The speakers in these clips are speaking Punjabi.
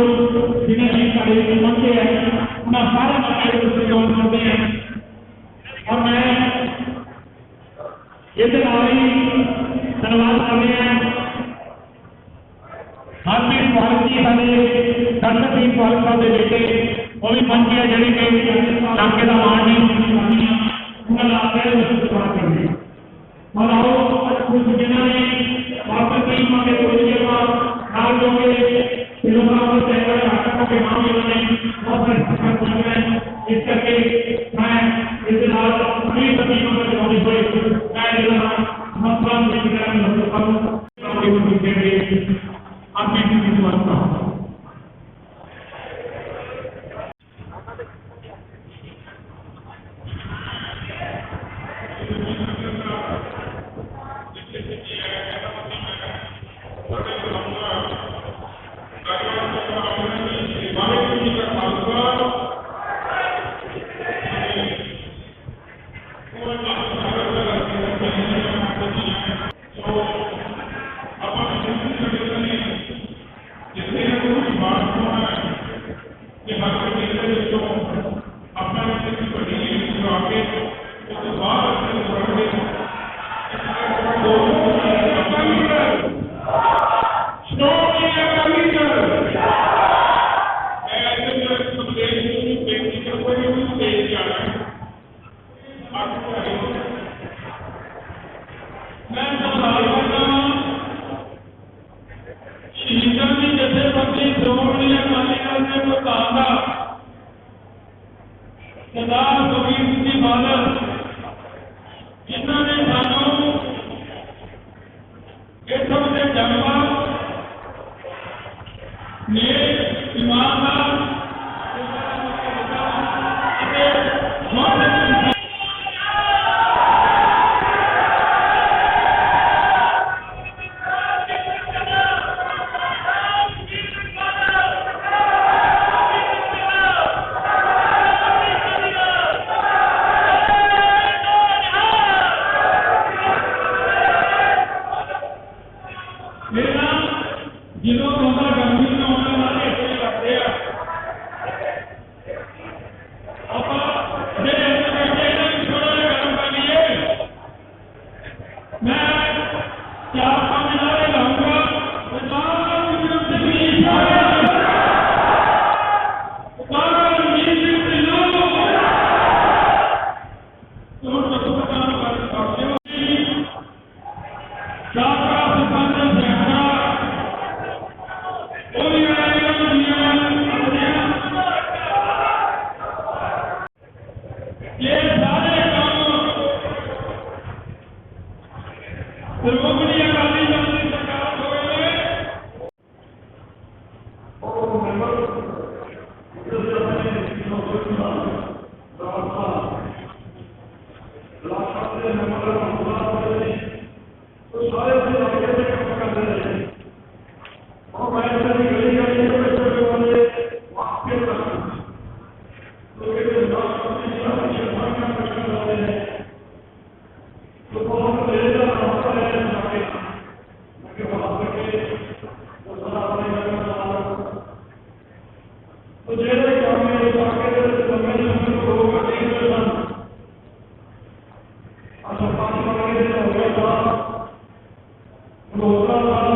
ਲੋਕ ਜਿਹੜੇ ਸਾਡੇ ਵਿੱਚ ਪਹੁੰਚੇ ਹੈ ਉਹਨਾਂ ਸਾਰਿਆਂ ਦਾ ਕਾਇਰ ਸੇਵਾਨ ਕਰਦੇ ਹੈ ਔਰ ਮੈਂ ਇਹਦੇ ਨਾਲ ਹੀ ਧੰਨਵਾਦ ਕਰਦੇ ਹਾਂ ਹਰਪ੍ਰੀਤ ਪਾਲਕ ਜੀ ਸਾਡੇ ਦਰਸ਼ਕਦੀਪ ਪਾਲਕ ਸਾਹਿਬ ਦੇ ਬੇਟੇ ਉਹ ਵੀ ਪਹੁੰਚੇ ਜਿਹੜੇ ਕਿ ਟਾਂਕੇ ਦਾ ਮਾਣ ਨਹੀਂ ਉਹਨਾਂ ਦਾ ਕਾਇਰ ਸੇਵਾਨ ਕਰਦੇ ਔਰ ਆਓ ਅੱਜ ਕੁਝ ਜਿਹਨਾਂ ਨੇ Thank you. The Lord Senhor.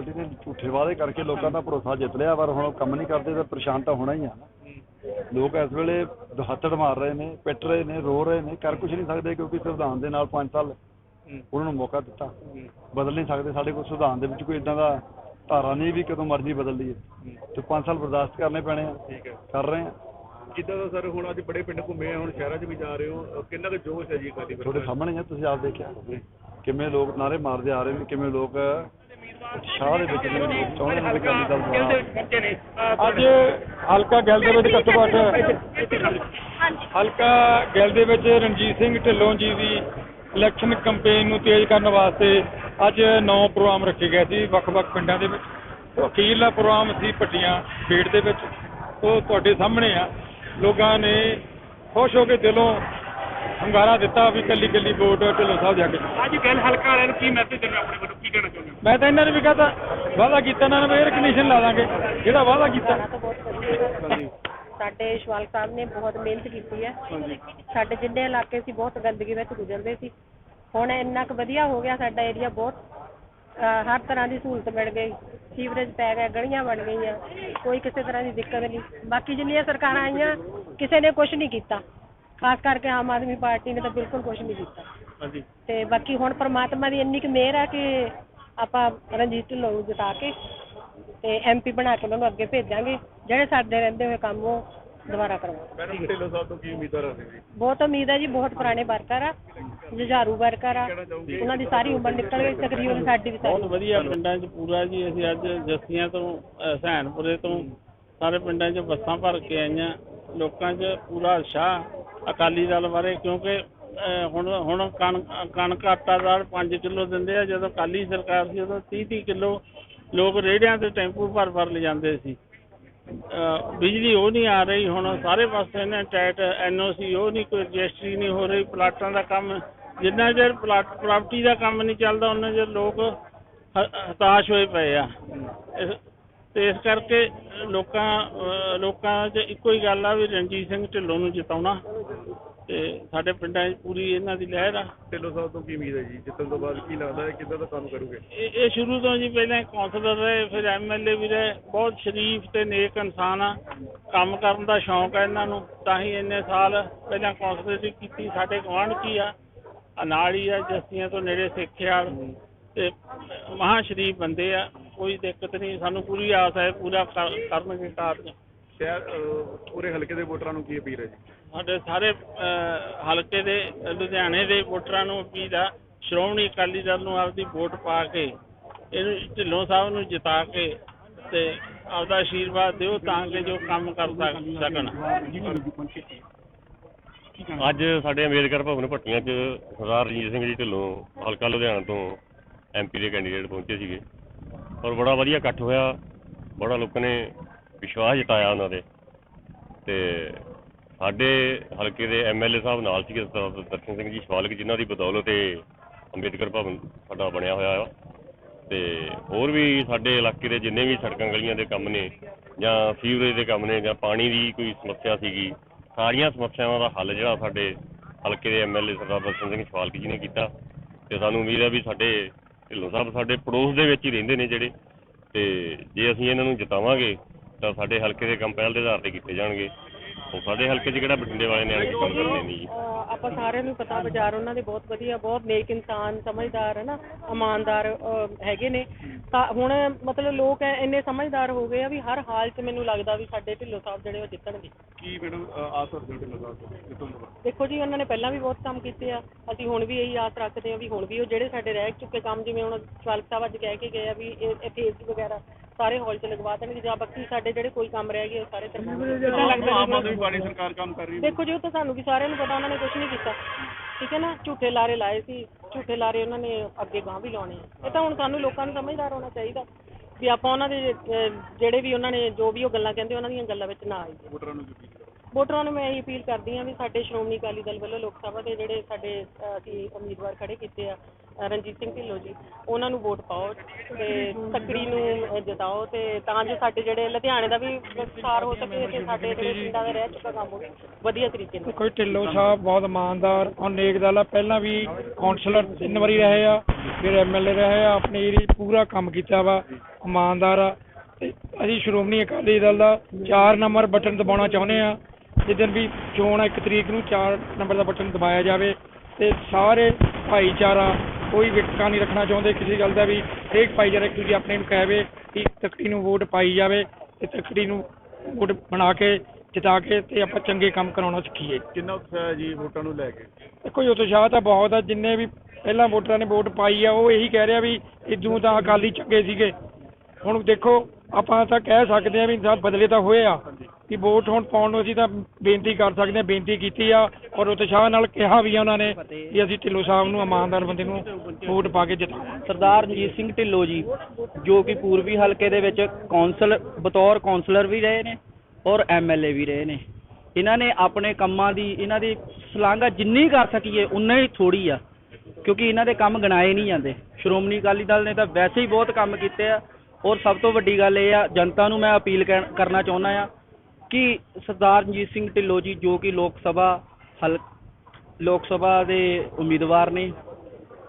Party ਨੇ ਝੂਠੇ ਵਾਅਦੇ ਕਰਕੇ ਲੋਕਾਂ ਦਾ ਭਰੋਸਾ ਜਿੱਤ ਲਿਆ ਪਰ ਹੁਣ ਉਹ ਕੰਮ ਨਹੀਂ ਕਰਦੇ ਤਾਂ ਪਰੇਸ਼ਾਨ ਤਾਂ ਹੋਣਾ ਹੀ ਆ। ਲੋਕ ਇਸ ਵੇਲੇ ਹੱਥੜ ਮਾਰ ਰਹੇ ਨੇ ਪਿੱਟ ਰਹੇ ਨੇ ਰੋ ਰਹੇ ਨੇ ਕਰ ਕੁਝ ਨਹੀਂ ਸਕਦੇ ਕਿਉਂਕਿ ਸੰਵਿਧਾਨ ਦੇ ਨਾਲ 5 ਸਾਲ ਉਹਨਾਂ ਨੂੰ ਮੌਕਾ ਦਿੱਤਾ। ਬਦਲ ਨਹੀਂ ਸਕਦੇ ਸਾਡੇ ਕੋਲ ਸੰਵਿਧਾਨ ਦੇ ਵਿੱਚ ਕੋਈ ਇਦਾਂ ਦਾ ਧਾਰਾ ਨਹੀਂ ਵੀ ਕਦੋਂ ਮਰਜ਼ੀ ਬਦਲ ਲਈਏ। ਤੇ 5 ਸਾਲ ਬਰਦਾਸ਼ਤ ਕਰਨੇ ਪੈਣੇ ਆ ਠੀਕ ਹੈ ਕਰ ਰਹੇ ਆ। ਕਿੱਦਾਂ ਦਾ ਸਰ ਹੁਣ ਅੱਜ ਬੜੇ ਪਿੰਡ ਘੁੰਮੇ ਆ ਹੁਣ ਸ਼ਹਿਰਾਂ 'ਚ ਵੀ ਜਾ ਰਹੇ ਹੋ ਕਿੰਨਾ ਕੁ ਜੋਸ਼ ਹੈ ਜੀ ਤੁਹਾਡੇ ਸਾਹਮਣੇ ਆ ਤੁਸੀਂ ਆਪ ਦੇਖਿਆ। ਕਿਵੇਂ ਲੋਕ ਨਾਰੇ ਮਾਰਦੇ ਆ ਰਹੇ ਨੇ ਕਿਵੇਂ ਲੋਕ ਉਤਸ਼ਾਹ ਦੇ ਵਿੱਚ ਨੇ ਚਾਹੁੰਦੇ ਨੇ ਕਿ ਅਕਾਲੀ ਦਲ ਦੁਆਰਾ ਅੱਜ ਹਲਕਾ ਗਿੱਲ ਦੇ ਵਿੱਚ ਘੱਟੋ ਘੱਟ ਹਲਕਾ ਗਿੱਲ ਦੇ ਵਿੱਚ ਰਣਜੀਤ ਸਿੰਘ ਢਿੱਲੋਂ ਜੀ ਦੀ ਇਲੈਕਸ਼ਨ ਕੈਂਪੇਨ ਨੂੰ ਤੇਜ਼ ਕਰਨ ਵਾਸਤੇ ਅੱਜ ਨੌ ਪ੍ਰੋਗਰਾਮ ਰੱਖੇ ਗਏ ਸੀ ਵੱਖ-ਵੱਖ ਪਿੰਡਾਂ ਦੇ ਵਿੱਚ। ਅਖੀਰਲਾ ਪ੍ਰੋਗਰਾਮ ਸੀ ਪੱਟੀਆਂ ਖੇਡ ਦੇ ਵਿੱਚ। ਉਹ ਤੁਹਾਡੇ ਸਾਹਮਣੇ ਆ। ਲੋਕਾਂ ਨੇ ਖੁਸ਼ ਹੋ ਕੇ ਦਿਲੋਂ ਹੰਗਾਰਾ ਦਿੱਤਾ ਵੀ ਕੱਲੀ ਕੱਲੀ ਵੋਟ ਢਿੱਲੋਂ ਸਾਹਿਬ ਦੇ ਹੱਕ 'ਚ ਅੱਜ ਗੱਲ ਹਲਕਾ ਵਾਲਿਆਂ ਨੂੰ ਕੀ ਮੈਸੇਜ ਦੇਣਾ ਆਪਣੇ ਵੱਲੋਂ? ਕੀ ਕਹਿਣਾ ਚਾਹੁੰਦੇ ਮੈਂ ਤਾਂ ਇਹਨਾਂ ਨੇ ਵੀ ਕਹਤਾ ਵਾਅਦਾ ਕੀਤਾ ਇਹਨਾਂ ਨੇ 에ਅਰ ਕੰਡੀਸ਼ਨ ਲਾ ਦਾਂਗੇ ਜਿਹੜਾ ਵਾਅਦਾ ਕੀਤਾ। ਸਾਡੇ ਸ਼ਵਾਲ ਸਾਹਿਬ ਨੇ ਬਹੁਤ ਮਿਹਨਤ ਕੀਤੀ ਹੈ। ਸਾਡੇ ਜਿੰਨੇ ਇਲਾਕੇ ਸੀ ਬਹੁਤ ਗੰਦਗੀ ਵਿੱਚ ਗੁਜ਼ਰਦੇ ਸੀ। ਹੁਣ ਇੰਨਾ ਕੁ ਵਧੀਆ ਹੋ ਗਿਆ ਸਾਡਾ ਏਰੀਆ ਬਹੁਤ ਹਰ ਤਰ੍ਹਾਂ ਦੀ ਸਹੂਲਤ ਮਿਲ ਗਈ। ਸੀਵਰੇਜ ਪੈ ਗਿਆ ਗਲੀਆਂ ਬਣ ਗਈਆਂ। ਕੋਈ ਕਿਸੇ ਤਰ੍ਹਾਂ ਦੀ ਦਿੱਕਤ ਨਹੀਂ। ਬਾਕੀ ਜਿੰਨੀਆਂ ਸਰਕਾਰਾਂ ਆਈਆਂ ਕਿਸੇ ਨੇ ਕੁਝ ਨਹੀਂ ਕੀਤਾ। ਖਾਸ ਕਰਕੇ ਆਮ ਆਦਮੀ ਪਾਰਟੀ ਨੇ ਤਾਂ ਬਿਲਕੁਲ ਕੁਝ ਨਹੀਂ ਕੀਤਾ। ਹਾਂਜੀ। ਤੇ ਬਾਕੀ ਹੁਣ ਪ੍ਰਮਾਤਮਾ ਦੀ ਇੰਨੀ ਕੁ ਮਿਹਰ ਹੈ ਕਿ ਆਪਾਂ ਰਣਜੀਤ ਢਿੱਲੋਂ ਨੂੰ ਜਿਤਾ ਕੇ ਤੇ ਐਮਪੀ ਬਣਾ ਕੇ ਉਹਨਾਂ ਨੂੰ ਅੱਗੇ ਭੇਜਾਂਗੇ। ਜਿਹੜੇ ਸਾਡੇ ਰਹਿੰਦੇ ਹੋਏ ਕੰਮ ਉਹ ਦੁਬਾਰਾ ਕਰਵਾਉਣ। ਮੈਡਮ ਢਿੱਲੋਂ ਸਾਹਿਬ ਤੋਂ ਕੀ ਉਮੀਦਾਂ ਰੱਖਦੇ ਜੀ? ਬਹੁਤ ਉਮੀਦ ਹੈ ਜੀ ਬਹੁਤ ਪੁਰਾਣੇ ਵਰਕਰ ਆ ਜੁਝਾਰੂ ਵਰਕਰ ਆ। ਉਹਨਾਂ ਦੀ ਸਾਰੀ ਉਮਰ ਨਿਕਲ ਗਈ ਤਕਰੀਬਨ ਸਾਡੀ ਵੀ ਬਹੁਤ ਸਾਰੀ ਵਧੀਆ ਪਿੰਡਾਂ 'ਚ ਪੂਰਾ ਜੀ ਅਸੀਂ ਅੱਜ ਜੱਸੀਆਂ ਤੋਂ ਸਹਿਣਪੁਰੇ ਤੋਂ ਸਾਰੇ ਪਿੰਡਾਂ 'ਚ ਬੱਸਾਂ ਭਰ ਕੇ ਆਈਆਂ। ਲੋਕਾਂ 'ਚ ਪੂਰਾ ਉਤਸ਼ਾਹ। ਅਕਾਲੀ ਦਲ ਬਾਰੇ, ਕਿਉਂਕਿ ਹੁਣ ਹੁਣ ਕਣਕ ਆਟਾ ਦਾਲ 5 ਕਿਲੋ ਦਿੰਦੇ ਆ, ਜਦੋਂ ਅਕਾਲੀ ਸਰਕਾਰ ਸੀ, ਉਦੋਂ 30 30 ਕਿਲੋ ਲੋਕ ਰੇਹੜਿਆਂ ਤੇ ਟੈਂਪੂ ਭਰ ਭਰ ਲਿਜਾਂਦੇ ਸੀ। ਬਿਜਲੀ ਉਹ ਨਹੀਂ ਆ ਰਹੀ, ਹੁਣ ਸਾਰੇ ਪਾਸੇ ਨੇ ਟੈਟ ਐਨਓਸੀ ਉਹ ਨਹੀਂ, ਕੋਈ ਰਜਿਸਟਰੀ ਨਹੀਂ ਹੋ ਰਹੀ, ਪਲਾਟਾਂ ਦਾ ਕੰਮ, ਜਿੰਨਾ ਚਿਰ ਪਲਾਟ, ਪ੍ਰਾਪਰਟੀ ਦਾ ਕੰਮ ਨਹੀਂ ਚੱਲਦਾ ਉਹਨਾਂ ਚਿਰ ਲੋਕ ਹਤਾਸ਼ ਹੋਏ ਪਏ ਆ। ਤੇ ਇਸ ਕਰਕੇ ਲੋਕਾਂ ਲੋਕਾਂ 'ਚ ਇੱਕੋ ਹੀ ਗੱਲ ਆ ਵੀ ਰਣਜੀਤ ਸਿੰਘ ਢਿੱਲੋਂ ਨੂੰ ਜਿਤਾਉਣਾ। ਤੇ ਸਾਡੇ ਪਿੰਡਾਂ 'ਚ ਪੂਰੀ ਇਹਨਾਂ ਦੀ ਲਹਿਰ ਆ। ਢਿੱਲੋਂ ਸਾਹਿਬ ਤੋਂ ਕੀ ਉਮੀਦ ਹੈ ਜੀ? ਜਿੱਤਣ ਤੋਂ ਬਾਅਦ ਕੀ ਲੱਗਦਾ ਹੈ? ਕਿੱਦਾਂ ਦਾ ਕੰਮ ਕਰੋਗੇ? ਇਹ ਇਹ ਸ਼ੁਰੂ ਤੋਂ ਜੀ ਪਹਿਲਾਂ ਕੌਂਸਲਰ ਰਹੇ ਫਿਰ ਐਮਐਲਏ ਵੀ ਰਹੇ। ਬਹੁਤ ਸ਼ਰੀਫ ਤੇ ਨੇਕ ਇਨਸਾਨ ਆ। ਕੰਮ ਕਰਨ ਦਾ ਸ਼ੌਂਕ ਆ ਇਹਨਾਂ ਨੂੰ। ਤਾਂ ਹੀ ਇੰਨੇ ਸਾਲ ਪਹਿਲਾਂ ਕੌਂਸਲਰੀ ਕੀਤੀ। ਸਾਡੇ ਗੁਆਂਢ ਕੀ ਆ? ਹੀ ਆ ਜੱਸੀਆਂ ਤੋਂ ਨੇੜੇ ਸਿੱਖਿਆਲ ਤੇ ਮਹਾ ਸ਼ਰੀਫ ਬੰਦੇ ਆ। ਕੋਈ ਦਿੱਕਤ ਨਹੀਂ ਸਾਨੂੰ ਪੂਰੀ ਆਸ ਹੈ ਪੂਰਾ ਕਰ- ਕਰਨਗੇ ਕਾਰਜ। ਸ਼ਹਿਰ ਅਹ, ਪੂਰੇ ਹਲਕੇ ਦੇ ਵੋਟਰਾਂ ਨੂੰ ਕੀ ਅਪੀਲ ਹੈ ਜੀ? ਸਾਡੇ ਸਾਰੇ ਅਹ, ਹਲਕੇ ਦੇ ਅਹ, ਲੁਧਿਆਣੇ ਦੇ ਵੋਟਰਾਂ ਨੂੰ ਅਪੀਲ ਆ ਸ਼੍ਰੋਮਣੀ ਅਕਾਲੀ ਦਲ ਨੂੰ ਆਪਦੀ ਵੋਟ ਪਾ ਕੇ ਇਹਨੂੰ ਢਿੱਲੋਂ ਸਾਹਿਬ ਨੂੰ ਜਿਤਾ ਕੇ ਤੇ ਆਪਦਾ ਆਸ਼ੀਰਵਾਦ ਦਿਓ ਤਾਂ ਕਿ ਜੋ ਕੰਮ ਕਰ ਸਕ- ਸਕਣ। ਅੱਜ ਸਾਡੇ ਅੰਬੇਦਕਰ ਭਵਨ ਭੱਟੀਆਂ 'ਚ ਸਰਦਾਰ ਰਣਜੀਤ ਸਿੰਘ ਜੀ ਢਿੱਲੋਂ ਹਲਕਾ ਲੁਧਿਆਣਾ ਤੋਂ ਐਮਪੀ ਦੇ ਕੈਂਡੀਡੇਟ ਪਹੁੰਚੇ ਸੀਗੇ। ਔਰ ਬੜਾ ਵਧੀਆ ਇਕੱਠ ਹੋਇਆ। ਬੜਾ ਲੋਕਾਂ ਨੇ ਵਿਸ਼ਵਾਸ ਜਤਾਇਆ ਉਹਨਾਂ ਦੇ। ਤੇ ਸਾਡੇ ਹਲਕੇ ਦੇ ਐਮਐਲਏ ਸਾਹਿਬ ਨਾਲ ਸੀਗੇ ਸਰਦਾਰ ਦਰਸ਼ਨ ਸਿੰਘ ਜੀ ਸ਼ਵਾਲਕ, ਜਿਨ੍ਹਾਂ ਦੀ ਬਦੌਲਤ ਇਹ ਅੰਬੇਦਕਰ ਭਵਨ ਸਾਡਾ ਬਣਿਆ ਹੋਇਆ ਆ। ਤੇ ਹੋਰ ਵੀ ਸਾਡੇ ਇਲਾਕੇ ਦੇ ਜਿੰਨੇ ਵੀ ਸੜਕਾਂ ਗਲੀਆਂ ਦੇ ਕੰਮ ਨੇ ਜਾਂ ਸੀਵਰੇਜ ਦੇ ਕੰਮ ਨੇ ਜਾਂ ਪਾਣੀ ਦੀ ਕੋਈ ਸਮੱਸਿਆ ਸੀਗੀ, ਸਾਰੀਆਂ ਸਮੱਸਿਆਵਾਂ ਦਾ ਹੱਲ ਜਿਹੜਾ ਸਾਡੇ ਹਲਕੇ ਦੇ ਐਮਐਲਏ ਸਰਦਾਰ ਦਰਸ਼ਨ ਸਿੰਘ ਸ਼ਵਾਲਕ ਜੀ ਨੇ ਕੀਤਾ। ਤੇ ਸਾਨੂੰ ਉਮੀਦ ਹੈ ਵੀ ਸਾਡੇ ਢਿੱਲੋਂ ਸਾਹਿਬ ਸਾਡੇ ਪੜੋਸ ਦੇ ਵਿੱਚ ਹੀ ਰਹਿੰਦੇ ਨੇ ਜਿਹੜੇ। ਤੇ ਜੇ ਅਸੀਂ ਇਹਨਾਂ ਨੂੰ ਜਿਤਾਵਾਂਗੇ, ਤਾਂ ਸਾਡੇ ਹਲਕੇ ਦੇ ਕੰਮ ਪਹਿਲ ਦੇ ਆਧਾਰ ਤੇ ਕੀਤੇ ਜਾਣਗੇ। ਉਹ ਸਾਡੇ ਹਲਕੇ 'ਚ ਕਿਹੜਾ ਬਠਿੰਡੇ ਵਾਲੇ ਨੇ ਆਣ ਕੇ ਕੰਮ ਕਰਨੇ ਨਹੀਂ ਜੀ? ਅਹ ਆਪਾਂ ਸਾਰਿਆਂ ਨੂੰ ਪਤਾ ਵਿਚਾਰ ਉਹਨਾਂ ਦੇ ਬਹੁਤ ਵਧੀਆ ਬਹੁਤ ਨੇਕ ਇਨਸਾਨ ਸਮਝਦਾਰ ਹੈ ਨਾ ਇਮਾਨਦਾਰ ਅਹ ਹੈਗੇ ਨੇ। ਤਾਂ ਹੁਣ ਮਤਲਬ ਲੋਕ ਐ- ਇੰਨੇ ਸਮਝਦਾਰ ਹੋ ਗਏ ਆ ਵੀ ਹਰ ਹਾਲ 'ਚ ਮੈਨੂੰ ਲੱਗਦਾ ਵੀ ਸਾਡੇ ਢਿੱਲੋਂ ਸਾਹਿਬ ਜਿਹੜੇ ਉਹ ਜਿੱਤਣਗੇ। ਕੀ ਮੈਡਮ ਆਸ ਰੱਖਦੇ ਹੋ ਢਿੱਲੋਂ ਸਾਹਿਬ ਤੋਂ ਬਾਅਦ ਦੇਖੋ ਜੀ ਉਹਨਾਂ ਨੇ ਪਹਿਲਾਂ ਵੀ ਬਹੁਤ ਕੰਮ ਕੀਤੇ ਆ। ਅਸੀਂ ਹੁਣ ਵੀ ਇਹੀ ਆਸ ਰੱਖਦੇ ਹਾਂ ਵੀ ਹੁਣ ਵੀ ਉਹ ਜਿਹੜੇ ਸਾਡੇ ਰਹਿ ਚੁੱਕੇ ਕੰਮ ਜਿਵੇਂ ਹੁਣ ਚਾਲਕ ਸਾਹਿਬ ਅੱਜ ਕਹਿ ਕੇ ਗਏ ਆ ਵੀ ਇਹ ਇਹ ਫੇਸ ਵਗੈਰਾ ਸਾਰੇ ਹਾਲ 'ਚ ਲਗਵਾ ਦੇਣਗੇ ਜਾਂ ਬਾਕੀ ਸਾਡੇ ਜਿਹੜੇ ਕੋਈ ਕੰਮ ਰਹਿ ਗਏ ਉਹ ਸਾਰੇ ਕਰਵਾਉਣਗੇ ਆਮ ਆਦਮੀ ਪਾਰਟੀ ਸਰਕਾਰ ਕੰਮ ਕਰ ਰਹੀ ਹੈ। ਦੇਖੋ ਜੀ ਉਹ ਤਾਂ ਸਾਨੂੰ ਵੀ ਸਾਰਿਆਂ ਨੂੰ ਪਤਾ ਉਹਨਾਂ ਨੇ ਕੁਝ ਨਹੀਂ ਕੀਤਾ। ਠੀਕ ਹੈ ਨਾ? ਝੂਠੇ ਲਾਰੇ ਲਾਏ ਸੀ ਝੂਠੇ ਲਾਰੇ ਉਹਨਾਂ ਨੇ ਅੱਗੇ ਗਾਂ ਵੀ ਲਾਉਣੇ ਆ। ਇਹ ਤਾਂ ਹੁਣ ਸਾਨੂੰ ਲੋਕਾਂ ਨੂੰ ਸਮਝਦਾਰ ਹੋਣਾ ਚਾਹੀਦਾ ਵੀ ਆਪਾਂ ਉਹਨਾਂ ਦੇ ਅਹ, ਜਿਹੜੇ ਵੀ ਉਹਨਾਂ ਨੇ ਜੋ ਵੀ ਉਹ ਗੱਲਾਂ ਕਹਿੰਦੇ ਉਹਨਾਂ ਦੀਆਂ ਗੱਲਾਂ ਵਿੱਚ ਨਾ ਆਈਏ। ਵੋਟਰਾਂ ਨੂੰ ਕੀ ਅਪੀਲ ਕਰੋ ਵੋਟਰਾਂ ਨੂੰ ਮੈਂ ਇਹੀ ਅਪੀਲ ਕਰਦੀ ਹਾਂ ਵੀ ਸਾਡੇ ਸ਼੍ਰੋਮਣੀ ਅਕਾਲੀ ਦਲ ਵੱਲੋਂ ਲੋਕ ਸਭਾ ਦੇ ਜਿਹੜੇ ਸਾਡੇ ਅਹ, ਅਸੀਂ ਉਮੀਦਵਾਰ ਖੜੇ ਕੀਤੇ ਆ ਰਣਜੀਤ ਸਿੰਘ ਢਿੱਲੋਂ ਜੀ, ਉਹਨਾਂ ਨੂੰ ਵੋਟ ਪਾਓ ਤੇ ਤੱਕੜੀ ਨੂੰ ਜਿਤਾਓ ਤੇ ਤਾਂ ਜੋ ਸਾਡੇ ਜਿਹੜੇ ਲੁਧਿਆਣੇ ਦਾ ਵੀ ਵਿਸਥਾਰ ਹੋ ਸਕੇ ਤੇ ਸਾਡੇ ਜਿਹੜੇ ਪਿੰਡਾਂ ਦਾ ਰਹਿ ਚੁੱਕਾ ਕੰਮ ਵੀ ਵਧੀਆ ਤਰੀਕੇ ਨਾਲ। ਕੋਈ ਢਿੱਲੋਂ ਸਾਹਿਬ ਬਹੁਤ ਇਮਾਨਦਾਰ ਔਰ ਨੇਕ ਦਲ ਆ। ਪਹਿਲਾਂ ਵੀ ਕਾਉਂਸਲਰ ਤਿੰਨ ਵਾਰੀ ਰਹੇ ਆ, ਫਿਰ ਐਮਐਲਏ ਰਹੇ ਆ, ਆਪਣੀ ਏਰੀਏ ਪੂਰਾ ਕੰਮ ਕੀਤਾ ਵਾ, ਇਮਾਨਦਾਰ ਆ। ਤੇ ਅਸੀਂ ਸ਼੍ਰੋਮਣੀ ਅਕਾਲੀ ਦਲ ਦਾ 4 ਨੰਬਰ ਬਟਨ ਦਬਾਉਣਾ ਚਾਹੁੰਦੇ ਆ ਜਿੱਦਣ ਵੀ ਚੋਣ ਆ ਇੱਕ ਤਰੀਕ ਨੂੰ 4 ਨੰਬਰ ਦਾ ਬਟਨ ਦਬਾਇਆ ਜਾਵੇ ਤੇ ਸਾਰੇ ਭਾਈਚਾਰਾ ਕੋਈ ਵਿਤਕਰਾ ਨਹੀਂ ਰੱਖਣਾ ਚਾਹੁੰਦੇ ਕਿਸੇ ਗੱਲ ਦਾ ਵੀ ਹਰੇਕ ਭਾਈਚਾਰਾ ਦੂਜੇ ਆਪਣੇ ਨੂੰ ਕਹਵੇ ਕਿ ਤਕੜੀ ਨੂੰ ਵੋਟ ਪਾਈ ਜਾਵੇ ਤੇ ਤਕੜੀ ਨੂੰ ਵੋਟ ਬਣਾ ਕੇ ਜਿਤਾ ਕੇ ਤੇ ਆਪਾਂ ਚੰਗੇ ਕੰਮ ਕਰਾਉਣਾ ਸਿੱਖੀਏ। ਕਿੰਨਾ ਉਤਸ਼ਾਹ ਹੈ ਜੀ ਵੋਟਾਂ ਨੂੰ ਲੈ ਕੇ? ਦੇਖੋ ਜੀ ਉਤਸ਼ਾਹ ਤਾਂ ਬਹੁਤ ਆ ਜਿੰਨੇ ਵੀ ਪਹਿਲਾਂ ਵੋਟਰਾਂ ਨੇ ਵੋਟ ਪਾਈ ਆ ਉਹ ਇਹੀ ਕਹਿ ਰਿਹਾ ਵੀ ਇਦੋਂ ਤਾਂ ਅਕਾਲੀ ਚੰਗੇ ਸੀਗੇ। ਹੁਣ ਦੇਖੋ ਆਪਾਂ ਤਾਂ ਕਹਿ ਸਕਦੇ ਆ ਵੀ ਸਭ ਬਦਲੇ ਤਾਂ ਹੋਏ ਆ। ਕਿ ਵੋਟ ਹੁਣ ਪਾਉਣ ਨੂੰ ਅਸੀਂ ਤਾਂ ਬੇਨਤੀ ਕਰ ਸਕਦੇ ਹਾਂ, ਬੇਨਤੀ ਕੀਤੀ ਆ ਔਰ ਉਤਸ਼ਾਹ ਨਾਲ ਕਿਹਾ ਵੀ ਆ ਉਹਨਾਂ ਨੇ ਕਿ ਅਸੀਂ ਢਿੱਲੋਂ ਸਾਹਿਬ ਨੂੰ, ਇਮਾਨਦਾਰ ਬੰਦੇ ਨੂੰ ਵੋਟ ਪਾ ਕੇ ਜਿਤਾਵਾਂਗੇ। ਸਰਦਾਰ ਰਣਜੀਤ ਸਿੰਘ ਢਿੱਲੋਂ ਜੀ, ਜੋ ਕਿ ਪੂਰਬੀ ਹਲਕੇ ਦੇ ਵਿੱਚ ਕੌਂਸਲ, ਬਤੌਰ ਕੌਂਸਲਰ ਵੀ ਰਹੇ ਨੇ ਔਰ ਐਮਐਲਏ ਵੀ ਰਹੇ ਨੇ। ਇਹਨਾਂ ਨੇ ਆਪਣੇ ਕੰਮਾਂ ਦੀ, ਇਹਨਾਂ ਦੀ ਸ਼ਲਾਘਾ ਜਿੰਨੀ ਕਰ ਸਕੀਏ, ਉਨਾ ਹੀ ਥੋੜੀ ਆ, ਕਿਉਂਕਿ ਇਹਨਾਂ ਦੇ ਕੰਮ ਗਣਾਏ ਨਹੀਂ ਜਾਂਦੇ। ਸ਼੍ਰੋਮਣੀ ਅਕਾਲੀ ਦਲ ਨੇ ਤਾਂ ਵੈਸੇ ਹੀ ਬਹੁਤ ਕੰਮ ਕੀਤੇ ਆ ਔਰ ਸਭ ਤੋਂ ਵੱਡੀ ਗੱਲ ਇਹ ਆ, ਜਨਤਾ ਨੂੰ ਮੈਂ ਅਪੀਲ ਕਹਿਣ- ਕਰਨਾ ਚਾਹੁੰਦਾ ਆ ਕਿ ਸਰਦਾਰ ਰਣਜੀਤ ਸਿੰਘ ਢਿੱਲੋਂ ਜੀ, ਜੋ ਕਿ ਲੋਕ ਸਭਾ ਹਲ, ਲੋਕ ਸਭਾ ਦੇ ਉਮੀਦਵਾਰ ਨੇ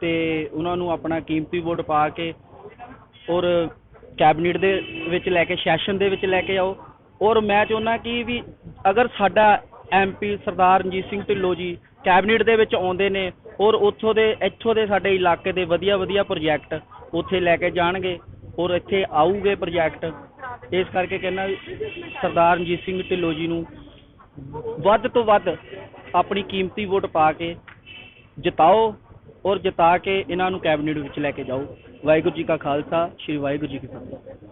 ਤੇ ਉਹਨਾਂ ਨੂੰ ਆਪਣਾ ਕੀਮਤੀ ਵੋਟ ਪਾ ਕੇ ਔਰ ਕੈਬਨਿਟ ਦੇ ਵਿੱਚ ਲੈ ਕੇ, ਸੈਸ਼ਨ ਦੇ ਵਿੱਚ ਲੈ ਕੇ ਆਓ। ਔਰ ਮੈਂ ਚਾਹੁੰਦਾ ਕਿ ਵੀ ਅਗਰ ਸਾਡਾ ਐਮਪੀ ਸਰਦਾਰ ਰਣਜੀਤ ਸਿੰਘ ਢਿੱਲੋਂ ਜੀ ਕੈਬਨਿਟ ਦੇ ਵਿੱਚ ਆਉਂਦੇ ਨੇ ਔਰ ਉੱਥੋਂ ਦੇ, ਇੱਥੋਂ ਦੇ ਸਾਡੇ ਇਲਾਕੇ ਦੇ ਵਧੀਆ ਵਧੀਆ ਪ੍ਰੋਜੈਕਟ ਉੱਥੇ ਲੈ ਕੇ ਜਾਣਗੇ ਔਰ ਇੱਥੇ ਆਊਗੇ ਪ੍ਰੋਜੈਕਟ ਇਸ ਕਰਕੇ ਕਹਿੰਦਾ ਸਰਦਾਰ ਰਣਜੀਤ ਸਿੰਘ ਢਿੱਲੋਂ ਜੀ ਨੂੰ ਵੱਧ ਤੋਂ ਵੱਧ ਆਪਣੀ ਕੀਮਤੀ ਵੋਟ ਪਾ ਕੇ ਜਿਤਾਓ ਔਰ ਜਿਤਾ ਕੇ ਇਹਨਾਂ ਨੂੰ ਕੈਬਨਿਟ ਵਿੱਚ ਲੈ ਕੇ ਜਾਓ। ਵਾਹਿਗੁਰੂ ਜੀ ਕਾ ਖਾਲਸਾ, ਸ੍ਰੀ ਵਾਹਿਗੁਰੂ ਜੀ ਕੀ ਫਤਿਹ।